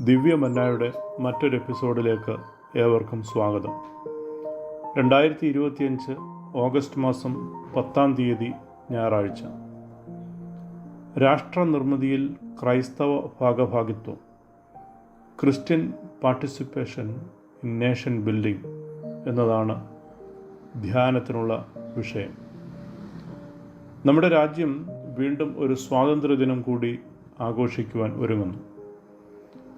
ദിവ്യമന്നായുടെ മറ്റൊരു എപ്പിസോഡിലേക്ക് ഏവർക്കും സ്വാഗതം. രണ്ടായിരത്തി ഇരുപത്തിയഞ്ച് ഓഗസ്റ്റ് മാസം പത്താം തീയതി ഞായറാഴ്ച. രാഷ്ട്ര നിർമ്മിതിയിൽ ക്രൈസ്തവ ഭാഗഭാഗിത്വം. Christian participation in nation building എന്നതാണ് ധ്യാനത്തിനുള്ള വിഷയം. നമ്മുടെ രാജ്യം വീണ്ടും ഒരു സ്വാതന്ത്ര്യദിനം കൂടി ആഘോഷിക്കുവാൻ ഒരുങ്ങുന്നു.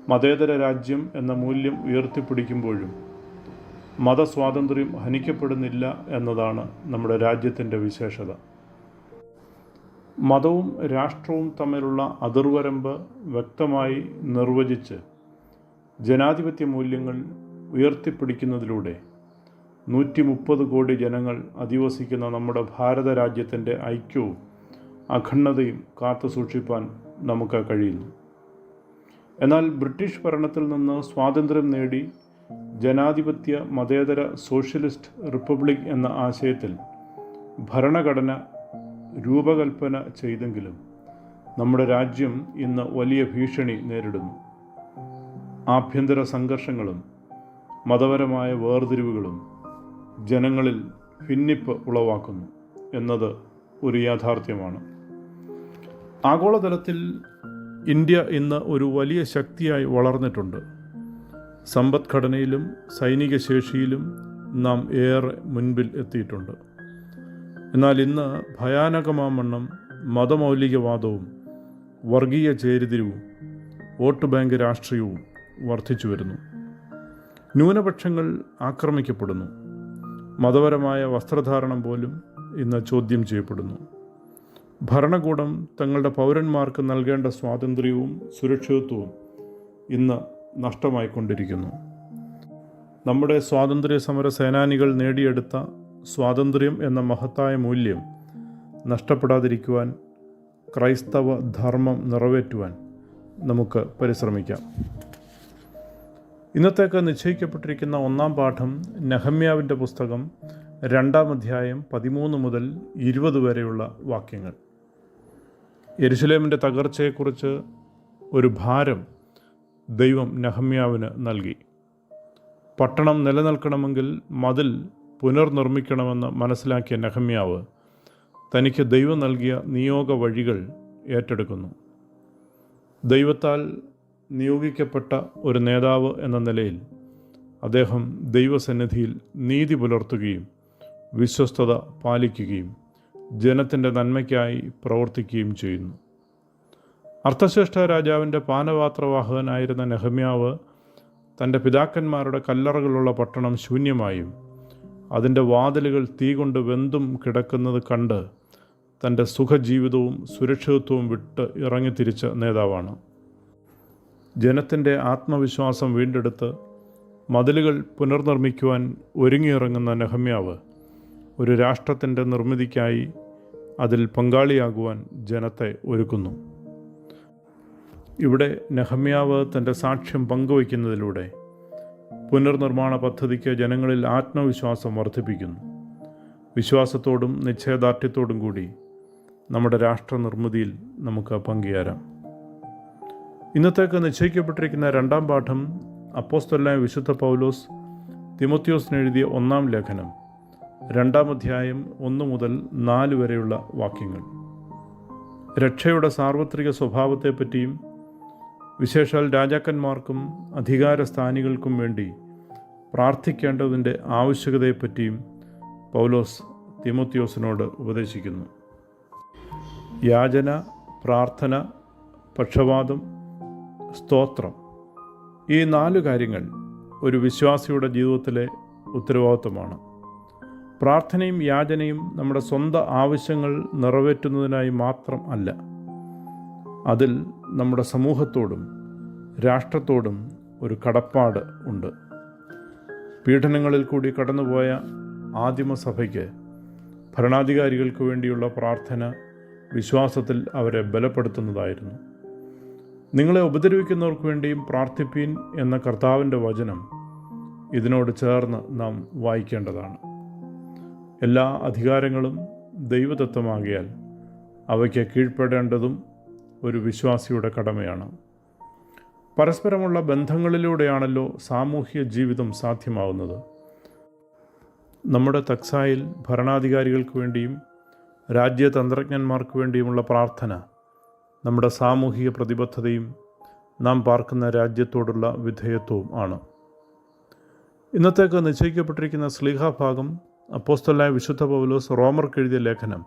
മതേതര രാജ്യം എന്ന മൂല്യം ഉയർത്തിപ്പിടിക്കുമ്പോഴും മതസ്വാതന്ത്ര്യം ഹനിക്കപ്പെടുന്നില്ല എന്നതാണ് നമ്മുടെ രാജ്യത്തിന്റെ വിശേഷത. മതവും രാഷ്ട്രവും തമ്മിലുള്ള അതിർവരമ്പ് വ്യക്തമായി നിർവചിച്ച് ജനാധിപത്യ മൂല്യങ്ങൾ ഉയർത്തിപ്പിടിക്കുന്നതിലൂടെ നൂറ്റി മുപ്പത് കോടി ജനങ്ങൾ അധിവസിക്കുന്ന നമ്മുടെ ഭാരത രാജ്യത്തിന്റെ ഐക്യവും അഖണ്ഡതയും കാത്തു സൂക്ഷിപ്പാൻ നമുക്ക് കഴിയുന്നു. എന്നാൽ ബ്രിട്ടീഷ് ഭരണത്തിൽ നിന്ന് സ്വാതന്ത്ര്യം നേടി ജനാധിപത്യ മതേതര സോഷ്യലിസ്റ്റ് റിപ്പബ്ലിക് എന്ന ആശയത്തിൽ ഭരണഘടന രൂപകൽപ്പന ചെയ്തെങ്കിലും നമ്മുടെ രാജ്യം ഇന്ന് വലിയ ഭീഷണി നേരിടുന്നു. ആഭ്യന്തര സംഘർഷങ്ങളും മതപരമായ വേർതിരിവുകളും ജനങ്ങളിൽ ഭിന്നിപ്പ് ഉളവാക്കുന്നു എന്നത് ഒരു യാഥാർത്ഥ്യമാണ്. ആഗോളതലത്തിൽ ഇന്ത്യ ഇന്ന് ഒരു വലിയ ശക്തിയായി വളർന്നിട്ടുണ്ട്. സമ്പദ്ഘടനയിലും സൈനിക ശേഷിയിലും നാം ഏറെ മുൻപിൽ എത്തിയിട്ടുണ്ട്. എന്നാൽ ഇന്ന് ഭയാനകമാമണ്ണം മതമൗലികവാദവും വർഗീയ ചേരിതിരിവും വോട്ട് ബാങ്ക് രാഷ്ട്രീയവും വർദ്ധിച്ചു വരുന്നു. ന്യൂനപക്ഷങ്ങൾ ആക്രമിക്കപ്പെടുന്നു. മതപരമായ വസ്ത്രധാരണം പോലും ഇന്ന് ചോദ്യം ചെയ്യപ്പെടുന്നു. ഭരണകൂടം തങ്ങളുടെ പൗരന്മാർക്ക് നൽകേണ്ട സ്വാതന്ത്ര്യവും സുരക്ഷിതത്വവും ഇന്ന് നഷ്ടമായിക്കൊണ്ടിരിക്കുന്നു. നമ്മുടെ സ്വാതന്ത്ര്യ സമര സേനാനികൾ നേടിയെടുത്ത സ്വാതന്ത്ര്യം എന്ന മഹത്തായ മൂല്യം നഷ്ടപ്പെടാതിരിക്കുവാൻ ക്രൈസ്തവ ധർമ്മം നിറവേറ്റുവാൻ നമുക്ക് പരിശ്രമിക്കാം. ഇന്നത്തേക്ക് നിശ്ചയിക്കപ്പെട്ടിരിക്കുന്ന ഒന്നാം പാഠം നെഹമ്യാവിന്റെ പുസ്തകം രണ്ടാം അധ്യായം പതിമൂന്ന് മുതൽ ഇരുപത് വരെയുള്ള വാക്യങ്ങൾ. യെരുസലേമിന്റെ തകർച്ചയെക്കുറിച്ച് ഒരു ഭാരം ദൈവം നഹമ്യാവിന് നൽകി. പട്ടണം നിലനിൽക്കണമെങ്കിൽ മതിൽ പുനർനിർമ്മിക്കണമെന്ന് മനസ്സിലാക്കിയ നഹമ്യാവ് തനിക്ക് ദൈവം നൽകിയ നിയോഗ വഴികൾ ഏറ്റെടുക്കുന്നു. ദൈവത്താൽ നിയോഗിക്കപ്പെട്ട ഒരു നേതാവ് എന്ന നിലയിൽ അദ്ദേഹം ദൈവസന്നിധിയിൽ നീതി പുലർത്തുകയും വിശ്വസ്തത പാലിക്കുകയും ജനത്തിന്റെ നന്മയ്ക്കായി പ്രവർത്തിക്കുകയും ചെയ്യുന്നു. അർത്ഥശ്രേഷ്ഠ രാജാവിന്റെ പാനപാത്രവാഹകനായിരുന്ന നെഹമ്യാവ് തന്റെ പിതാക്കന്മാരുടെ കല്ലറകളുള്ള പട്ടണം ശൂന്യമായും അതിന്റെ വാതിലുകൾ തീ കൊണ്ട് വെന്തും കിടക്കുന്നത് കണ്ട് തന്റെ സുഖജീവിതവും സുരക്ഷിതത്വവും വിട്ട് ഇറങ്ങിത്തിരിച്ച നേതാവാണ്. ജനത്തിന്റെ ആത്മവിശ്വാസം വീണ്ടെടുത്ത് മതിലുകൾ പുനർനിർമ്മിക്കുവാൻ ഒരുങ്ങിയിറങ്ങുന്ന നെഹമ്യാവ് ഒരു രാഷ്ട്രത്തിന്റെ നിർമ്മിതിക്കായി അതിൽ പങ്കാളിയാകുവാൻ ജനത്തെ ഒരുക്കുന്നു. ഇവിടെ നെഹമ്യാവ് തന്റെ സാക്ഷ്യം പങ്കുവയ്ക്കുന്നതിലൂടെ പുനർനിർമ്മാണ പദ്ധതിക്ക് ജനങ്ങളിൽ ആത്മവിശ്വാസം വർദ്ധിപ്പിക്കുന്നു. വിശ്വാസത്തോടും നിശ്ചയദാർഢ്യത്തോടും കൂടി നമ്മുടെ രാഷ്ട്ര നിർമ്മിതിയിൽ നമുക്ക് പങ്കുചേരാം. ഇന്നത്തേക്ക് നിശ്ചയിക്കപ്പെട്ടിരിക്കുന്ന രണ്ടാം പാഠം അപ്പോസ്തലായ വിശുദ്ധ പൗലോസ് തിമോത്യോസിന് എഴുതിയ ഒന്നാം ലേഖനം. രണ്ടാം അധ്യായം ഒന്ന് മുതൽ നാല് വരെയുള്ള വാക്യങ്ങൾ. രക്ഷയുടെ സാർവത്രിക സ്വഭാവത്തെപ്പറ്റിയും വിശേഷാൽ രാജാക്കന്മാർക്കും അധികാരസ്ഥാനികൾക്കും വേണ്ടി പ്രാർത്ഥിക്കേണ്ടതിന്റെ ആവശ്യകതയെപ്പറ്റിയും പൗലോസ് തിമോത്തിയോസിനോട് ഉപദേശിക്കുന്നു. യാചന പ്രാർത്ഥന പക്ഷപാതം സ്തോത്രം ഈ നാല് കാര്യങ്ങൾ ഒരു വിശ്വാസിയുടെ ജീവിതത്തിലെ ഉത്തരവാദിത്വമാണ്. പ്രാർത്ഥനയും യാചനയും നമ്മുടെ സ്വന്തം ആവശ്യങ്ങൾ നിറവേറ്റുന്നതിനായി മാത്രം അല്ല അതിൽ നമ്മുടെ സമൂഹത്തോടും രാഷ്ട്രത്തോടും ഒരു കടപ്പാട് ഉണ്ട്. പീഡനങ്ങളിൽ കൂടി കടന്നുപോയ ആദിമസഭയ്ക്ക് ഭരണാധികാരികൾക്ക് വേണ്ടിയുള്ള പ്രാർത്ഥന വിശ്വാസത്തിൽ അവരെ ബലപ്പെടുത്തുന്നതായിരുന്നു. നിങ്ങളെ ഉപദ്രവിക്കുന്നവർക്ക് വേണ്ടിയും പ്രാർത്ഥിപ്പീൻ എന്ന കർത്താവിന്റെ വചനം ഇതിനോട് ചേർന്ന് നാം വായിക്കേണ്ടതാണ്. എല്ലാ അധികാരങ്ങളും ദൈവതത്വമാകിയാൽ അവയ്ക്ക് കീഴ്പ്പെടേണ്ടതും ഒരു വിശ്വാസിയുടെ കടമയാണ്. പരസ്പരമുള്ള ബന്ധങ്ങളിലൂടെയാണല്ലോ സാമൂഹ്യ ജീവിതം സാധ്യമാവുന്നത്. നമ്മുടെ തക്സായിൽ ഭരണാധികാരികൾക്ക് വേണ്ടിയും രാജ്യതന്ത്രജ്ഞന്മാർക്ക് വേണ്ടിയുമുള്ള പ്രാർത്ഥന നമ്മുടെ സാമൂഹിക പ്രതിബദ്ധതയും നാം പാർക്കുന്ന രാജ്യത്തോടുള്ള വിധേയത്വവും ആണ്. ഇന്നത്തേക്ക് നിശ്ചയിക്കപ്പെട്ടിരിക്കുന്ന സ്ലീഹാഭാഗം അപ്പോസ്തലായ വിശുദ്ധ പൗലോസ് റോമർക്ക് എഴുതിയ ലേഖനം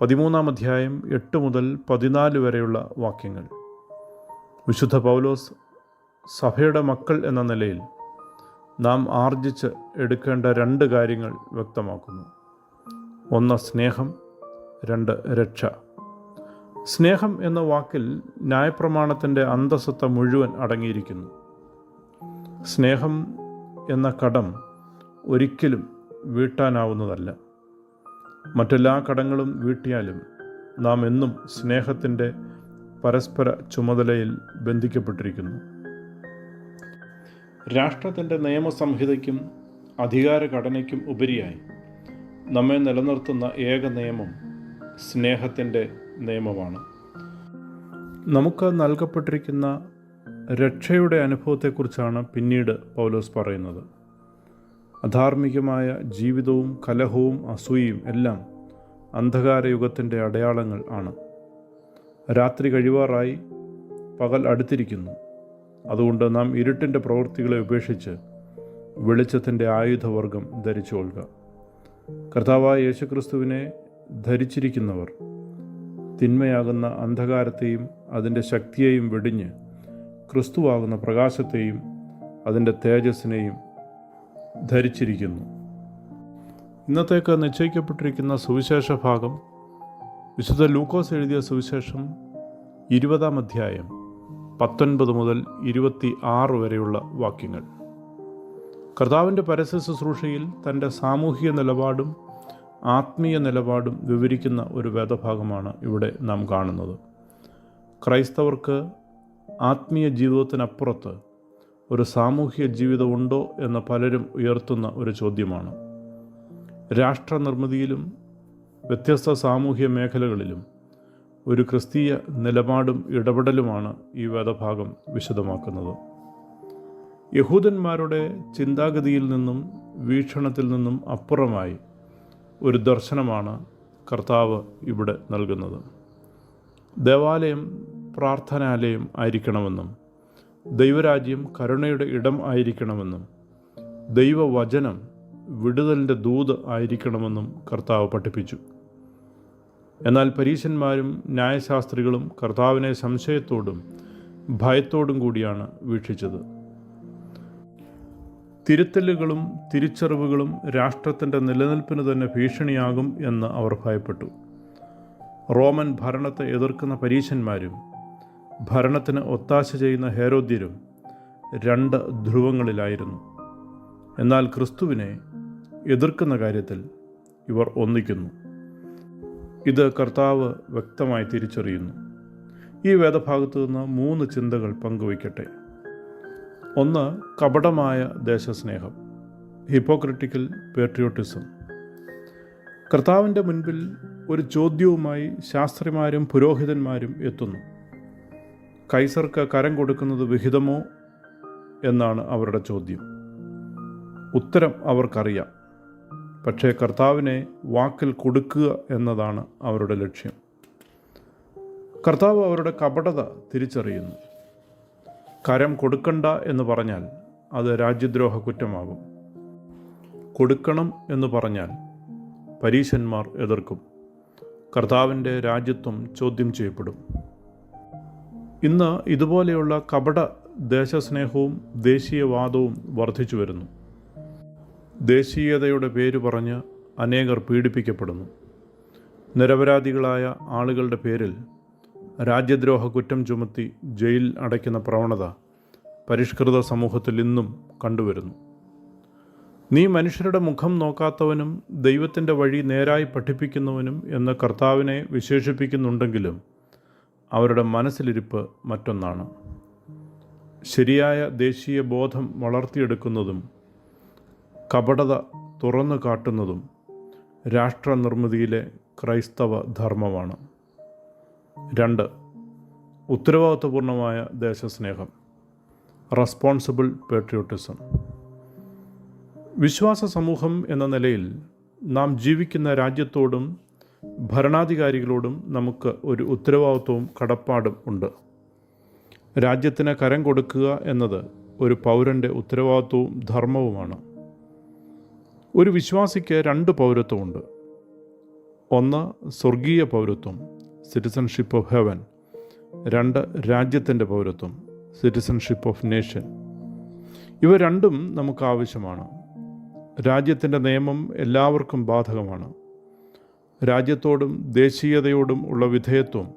പതിമൂന്നാം അധ്യായം എട്ട് മുതൽ പതിനാല് വരെയുള്ള വാക്യങ്ങൾ. വിശുദ്ധ പൗലോസ് സഭയുടെ മക്കൾ എന്ന നിലയിൽ നാം ആർജിച്ച് എടുക്കേണ്ട രണ്ട് കാര്യങ്ങൾ വ്യക്തമാക്കുന്നു. ഒന്ന് സ്നേഹം. രണ്ട് രക്ഷ. സ്നേഹം എന്ന വാക്കിൽ ന്യായപ്രമാണത്തിന്റെ അന്തസ്സത്ത മുഴുവൻ അടങ്ങിയിരിക്കുന്നു. സ്നേഹം എന്ന കടം ഒരിക്കലും വീട്ടാനാവുന്നതല്ല. മറ്റെല്ലാ കടങ്ങളും വീട്ടിയാലും നാം എന്നും സ്നേഹത്തിന്റെ പരസ്പര ചുമതലയിൽ ബന്ധിക്കപ്പെട്ടിരിക്കുന്നു. രാഷ്ട്രത്തിന്റെ നിയമസംഹിതയ്ക്കും അധികാരഘടനയ്ക്കും ഉപരിയായി നമ്മെ നിലനിർത്തുന്ന ഏക നിയമം സ്നേഹത്തിന്റെ നിയമമാണ്. നമുക്ക് നൽകപ്പെട്ടിരിക്കുന്ന രക്ഷയുടെ അനുഭവത്തെക്കുറിച്ചാണ് പിന്നീട് പൗലോസ് പറയുന്നത്. അധാർമികമായ ജീവിതവും കലഹവും അസൂയയും എല്ലാം അന്ധകാരയുഗത്തിന്റെ അടയാളങ്ങൾ ആണ്. രാത്രി കഴിവാറായി പകൽ അടുത്തിരിക്കുന്നു. അതുകൊണ്ട് നാം ഇരുട്ടിന്റെ പ്രവൃത്തികളെ ഉപേക്ഷിച്ച് വെളിച്ചത്തിന്റെ ആയുധവർഗം ധരിച്ചു കൊള്ളുക. കർത്താവായ യേശുക്രിസ്തുവിനെ ധരിച്ചിരിക്കുന്നവർ തിന്മയാകുന്ന അന്ധകാരത്തെയും അതിന്റെ ശക്തിയെയും വെടിഞ്ഞ് ക്രിസ്തുവാകുന്ന പ്രകാശത്തെയും അതിന്റെ തേജസ്സിനെയും ധരിച്ചിരിക്കുന്നു. ഇന്നത്തേക്ക് നിശ്ചയിക്കപ്പെട്ടിരിക്കുന്ന സുവിശേഷ ഭാഗം വിശുദ്ധ ലൂക്കോസ് എഴുതിയ സുവിശേഷം ഇരുപതാം അധ്യായം പത്തൊൻപത് മുതൽ ഇരുപത്തി ആറ് വരെയുള്ള വാക്യങ്ങൾ. കർത്താവിന്റെ പരസ്യ ശുശ്രൂഷയിൽ തന്റെ സാമൂഹിക നിലപാടും ആത്മീയ നിലപാടും വിവരിക്കുന്ന ഒരു വേദഭാഗമാണ് ഇവിടെ നാം കാണുന്നത്. ക്രൈസ്തവർക്ക് ആത്മീയ ജീവിതത്തിനപ്പുറത്ത് ഒരു സാമൂഹിക ജീവിതമുണ്ടോ എന്ന് പലരും ഉയർത്തുന്ന ഒരു ചോദ്യമാണ്. രാഷ്ട്ര നിർമ്മിതിയിലും വ്യത്യസ്ത സാമൂഹ്യ മേഖലകളിലും ഒരു ക്രിസ്തീയ നിലപാടും ഇടപെടലുമാണ് ഈ വേദഭാഗം വിശദമാക്കുന്നത്. യഹൂദന്മാരുടെ ചിന്താഗതിയിൽ നിന്നും വീക്ഷണത്തിൽ നിന്നും അപ്പുറമായി ഒരു ദർശനമാണ് കർത്താവ് ഇവിടെ നൽകുന്നത്. ദേവാലയം പ്രാർത്ഥനാലയം ആയിരിക്കണമെന്നും ദൈവരാജ്യം കരുണയുടെ ഇടം ആയിരിക്കണമെന്നും ദൈവവചനം വിടുതലിന്റെ ദൂത് ആയിരിക്കണമെന്നും കർത്താവ് പഠിപ്പിച്ചു. എന്നാൽ പരീശന്മാരും ന്യായശാസ്ത്രികളും കർത്താവിനെ സംശയത്തോടും ഭയത്തോടും കൂടിയാണ് വീക്ഷിച്ചത്. തിരുത്തലുകളും തിരിച്ചറിവുകളും രാഷ്ട്രത്തിന്റെ നിലനിൽപ്പിന് തന്നെ ഭീഷണിയാകും എന്ന് അവർ ഭയപ്പെട്ടു. റോമൻ ഭരണത്തെ എതിർക്കുന്ന പരീശന്മാരും ഭരണത്തിന് ഒത്താശ ചെയ്യുന്ന ഹേരോദ്യരും രണ്ട് ധ്രുവങ്ങളിലായിരുന്നു. എന്നാൽ ക്രിസ്തുവിനെ എതിർക്കുന്ന കാര്യത്തിൽ ഇവർ ഒന്നിക്കുന്നു. ഇത് കർത്താവ് വ്യക്തമായി തിരിച്ചറിയുന്നു. ഈ വേദഭാഗത്തു നിന്ന് മൂന്ന് ചിന്തകൾ പങ്കുവയ്ക്കട്ടെ. ഒന്ന് കപടമായ ദേശസ്നേഹം ഹിപ്പോക്രിറ്റിക്കൽ പേട്രിയോട്ടിസം. കർത്താവിന്റെ മുൻപിൽ ഒരു ചോദ്യവുമായി ശാസ്ത്രിമാരും പുരോഹിതന്മാരും എത്തുന്നു. കൈസർക്ക് കരം കൊടുക്കുന്നത് വിഹിതമോ എന്നാണ് അവരുടെ ചോദ്യം. ഉത്തരം അവർക്കറിയാം. പക്ഷേ കർത്താവിനെ വാക്കിൽ കൊടുക്കുക എന്നതാണ് അവരുടെ ലക്ഷ്യം. കർത്താവ് അവരുടെ കപടത തിരിച്ചറിയുന്നു. കരം കൊടുക്കണ്ട എന്ന് പറഞ്ഞാൽ അത് രാജ്യദ്രോഹ കുറ്റമാകും. കൊടുക്കണം എന്ന് പറഞ്ഞാൽ പരീശന്മാർ എതിർക്കും. കർത്താവിന്റെ രാജ്യത്വം ചോദ്യം ചെയ്യപ്പെടും. ഇന്ന് ഇതുപോലെയുള്ള കപട ദേശസ്നേഹവും ദേശീയവാദവും വർദ്ധിച്ചു വരുന്നു. ദേശീയതയുടെ പേര് പറഞ്ഞ് അനേകർ പീഡിപ്പിക്കപ്പെടുന്നു. നിരപരാധികളായ ആളുകളുടെ പേരിൽ രാജ്യദ്രോഹ കുറ്റം ചുമത്തി ജയിൽ അടയ്ക്കുന്ന പ്രവണത പരിഷ്കൃത സമൂഹത്തിൽ ഇന്നും കണ്ടുവരുന്നു. നീ മനുഷ്യരുടെ മുഖം നോക്കാത്തവനും ദൈവത്തിന്റെ വഴി നേരായി പഠിപ്പിക്കുന്നവനും എന്ന് കർത്താവിനെ വിശേഷിപ്പിക്കുന്നുണ്ടെങ്കിലും അവരുടെ മനസ്സിലിരിപ്പ് മറ്റൊന്നാണ്. ശരിയായ ദേശീയ ബോധം വളർത്തിയെടുക്കുന്നതും കപടത തുറന്നു കാട്ടുന്നതും രാഷ്ട്രനിർമ്മിതിയിലെ ക്രൈസ്തവ ധർമ്മമാണ്. രണ്ട് ഉത്തരവാദിത്വപൂർണമായ ദേശസ്നേഹം. Responsible patriotism. വിശ്വാസ സമൂഹം എന്ന നിലയിൽ നാം ജീവിക്കുന്ന രാജ്യത്തോടും ഭരണാധികാരികളോടും നമുക്ക് ഒരു ഉത്തരവാദിത്വവും കടപ്പാടും ഉണ്ട്. രാജ്യത്തിന് കരം കൊടുക്കുക എന്നത് ഒരു പൗരന്റെ ഉത്തരവാദിത്വവും ധർമ്മവുമാണ്. ഒരു വിശ്വാസിക്ക് രണ്ട് പൗരത്വമുണ്ട്. ഒന്ന് സ്വർഗീയ പൗരത്വം സിറ്റിസൺഷിപ്പ് ഓഫ് ഹെവൻ രണ്ട് രാജ്യത്തിന്റെ പൗരത്വം സിറ്റിസൺഷിപ്പ് ഓഫ് നേഷൻ ഇവ രണ്ടും നമുക്ക് ആവശ്യമാണ്. രാജ്യത്തിന്റെ നിയമം എല്ലാവർക്കും ബാധകമാണ്. രാജ്യത്തോടും ദേശീയതയോടും ഉള്ള വിധേയത്വം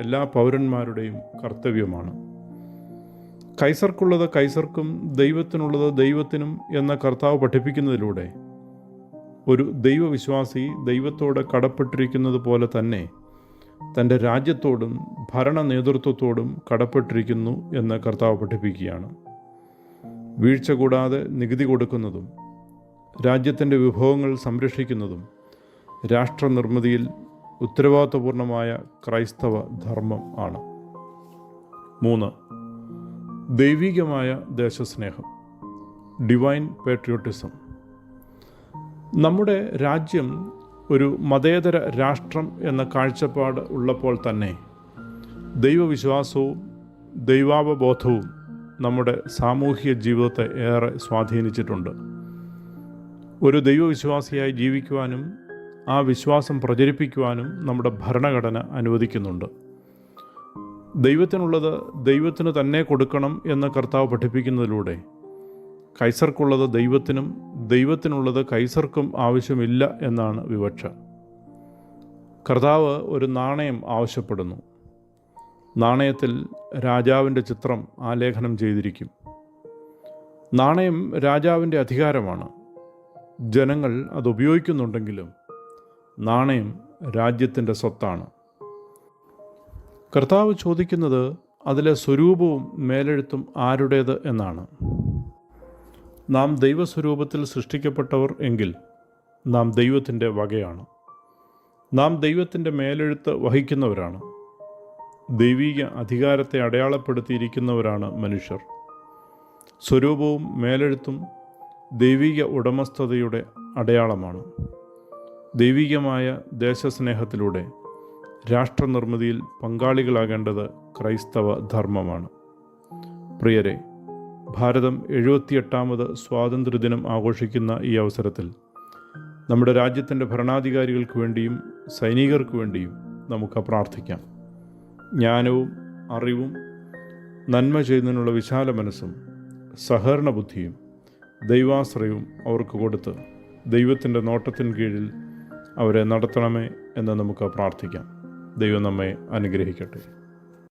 എല്ലാ പൗരന്മാരുടെയും കർത്തവ്യമാണ്. കൈസർക്കുള്ളത് കൈസർക്കും ദൈവത്തിനുള്ളത് ദൈവത്തിനും എന്ന കർത്താവ് പഠിപ്പിക്കുന്നതിലൂടെ ഒരു ദൈവവിശ്വാസി ദൈവത്തോട് കടപ്പെട്ടിരിക്കുന്നത് പോലെ തന്നെ തന്റെ രാജ്യത്തോടും ഭരണ നേതൃത്വത്തോടും കടപ്പെട്ടിരിക്കുന്നു എന്ന് കർത്താവ് പഠിപ്പിക്കുകയാണ്. വീഴ്ച കൂടാതെ നികുതി കൊടുക്കുന്നതും രാജ്യത്തിന്റെ വിഭവങ്ങൾ സംരക്ഷിക്കുന്നതും രാഷ്ട്രനിർമ്മിതിയിൽ ഉത്തരവാദിത്വപൂർണമായ ക്രൈസ്തവ ധർമ്മം ആണ്. മൂന്ന് ദൈവികമായ ദേശസ്നേഹം. ഡിവൈൻ പേട്രിയോട്ടിസം നമ്മുടെ രാജ്യം ഒരു മതേതര രാഷ്ട്രം എന്ന കാഴ്ചപ്പാട് ഉള്ളപ്പോൾ തന്നെ ദൈവവിശ്വാസവും ദൈവാവബോധവും നമ്മുടെ സാമൂഹിക ജീവിതത്തെ ഏറെ സ്വാധീനിച്ചിട്ടുണ്ട്. ഒരു ദൈവവിശ്വാസിയായി ജീവിക്കുവാനും ആ വിശ്വാസം പ്രചരിപ്പിക്കുവാനും നമ്മുടെ ഭരണഘടന അനുവദിക്കുന്നുണ്ട്. ദൈവത്തിനുള്ളത് ദൈവത്തിന് തന്നെ കൊടുക്കണം എന്ന് കർത്താവ് പഠിപ്പിക്കുന്നതിലൂടെ കൈസർക്കുള്ളത് ദൈവത്തിനും ദൈവത്തിനുള്ളത് കൈസർക്കും ആവശ്യമില്ല എന്നാണ് വിവക്ഷ. കർത്താവ് ഒരു നാണയം ആവശ്യപ്പെടുന്നു. നാണയത്തിൽ രാജാവിന്റെ ചിത്രം ആലേഖനം ചെയ്തിരിക്കും. നാണയം രാജാവിന്റെ അധികാരമാണ്. ജനങ്ങൾ അത് ഉപയോഗിക്കുന്നുണ്ടെങ്കിലും നാണയം രാജ്യത്തിന്റെ സ്വത്താണ്. കർത്താവ് ചോദിക്കുന്നത് അതിലെ സ്വരൂപവും മേലെഴുത്തും ആരുടേത് എന്നാണ്. നാം ദൈവസ്വരൂപത്തിൽ സൃഷ്ടിക്കപ്പെട്ടവർ എങ്കിൽ നാം ദൈവത്തിന്റെ വകയാണ്. നാം ദൈവത്തിന്റെ മേലെഴുത്ത് വഹിക്കുന്നവരാണ്. ദൈവീക അധികാരത്തെ അടയാളപ്പെടുത്തിയിരിക്കുന്നവരാണ് മനുഷ്യർ. സ്വരൂപവും മേലെഴുത്തും ദൈവിക ഉടമസ്ഥതയുടെ അടയാളമാണ്. ദൈവികമായ ദേശസ്നേഹത്തിലൂടെ രാഷ്ട്രനിർമ്മിതിയിൽ പങ്കാളികളാകേണ്ടത് ക്രൈസ്തവ ധർമ്മമാണ്. പ്രിയരെ ഭാരതം എഴുപത്തിയെട്ടാമത് സ്വാതന്ത്ര്യദിനം ആഘോഷിക്കുന്ന ഈ അവസരത്തിൽ നമ്മുടെ രാജ്യത്തിന്റെ ഭരണാധികാരികൾക്ക് വേണ്ടിയും സൈനികർക്ക് വേണ്ടിയും നമുക്ക് പ്രാർത്ഥിക്കാം. ജ്ഞാനവും അറിവും നന്മ ചെയ്യുന്നതിനുള്ള വിശാല മനസ്സും സഹകരണ ബുദ്ധിയും ദൈവാശ്രയവും അവർക്ക് കൊടുത്ത് ദൈവത്തിന്റെ നോട്ടത്തിന് കീഴിൽ അവരെ നടത്തണമേ എന്ന് നമുക്ക് പ്രാർത്ഥിക്കാം. ദൈവം നമ്മെ അനുഗ്രഹിക്കട്ടെ.